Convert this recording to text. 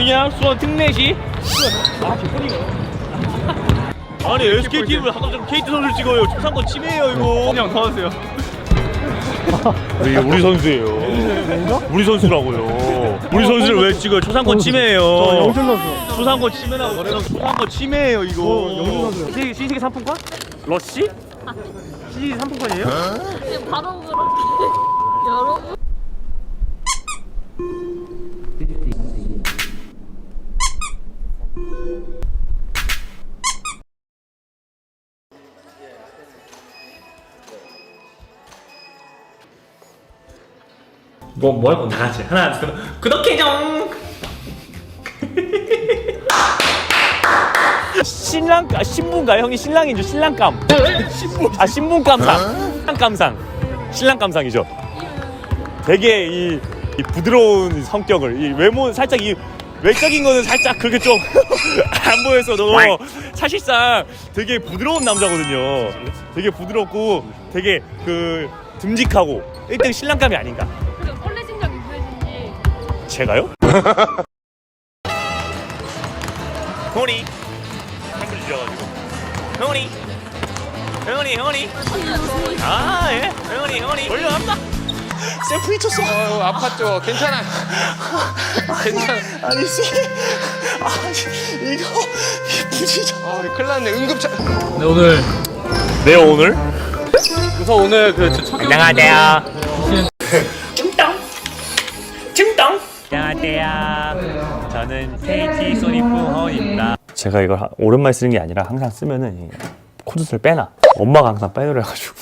뭐냐 수원 특례시? 아니 SK팀을 하도 KT 선수를 찍어요 초상권 침해예요 이거 그냥 더하세요 우리 우리 선수예요 우리 선수라고요 우리 선수를 왜 찍어요 초상권 침해예요 영준 선수. 초상권 침해라고 그래서 초상권 침해예요 이거 어, 영준 선수. 신세계, 신세계 상품권? 러시? 신세계 상품권이에요? 바로 그렇게 여러분 뭐 뭐 할 건데? 다 같이. 하나 둘 구독해줘 신랑 아, 신부인가 형이 신랑인 줄 신랑감. 신부 아 신분감상. 신랑감상. 신랑감상이죠. 되게 이, 이 부드러운 성격을 이 외모 살짝 이 외적인 거는 살짝 그게 좀 안 보였어도 사실상 되게 부드러운 남자거든요. 되게 부드럽고 되게 그 듬직하고 1등 신랑감이 아닌가 제가요? 호니 한분 주셔가지고. 호니 호니 호니 아예. 호니 호니 올려놨다. 셀프 미쳤어. 어, 아팠죠. 괜찮아. 괜찮아. 아니 씨 아니 이거 부지죠 어, 큰일 났네. 응급차. 네, 오늘. 네 오늘? 그래서 오늘 그첫 안녕하세요 안녕하세요. 저는 KT 소니프 허입니다. 제가 이걸 하- 오랜만에 쓰는 게 아니라 항상 쓰면은 이 코드를 빼놔. 엄마가 항상 빼놓으래가지고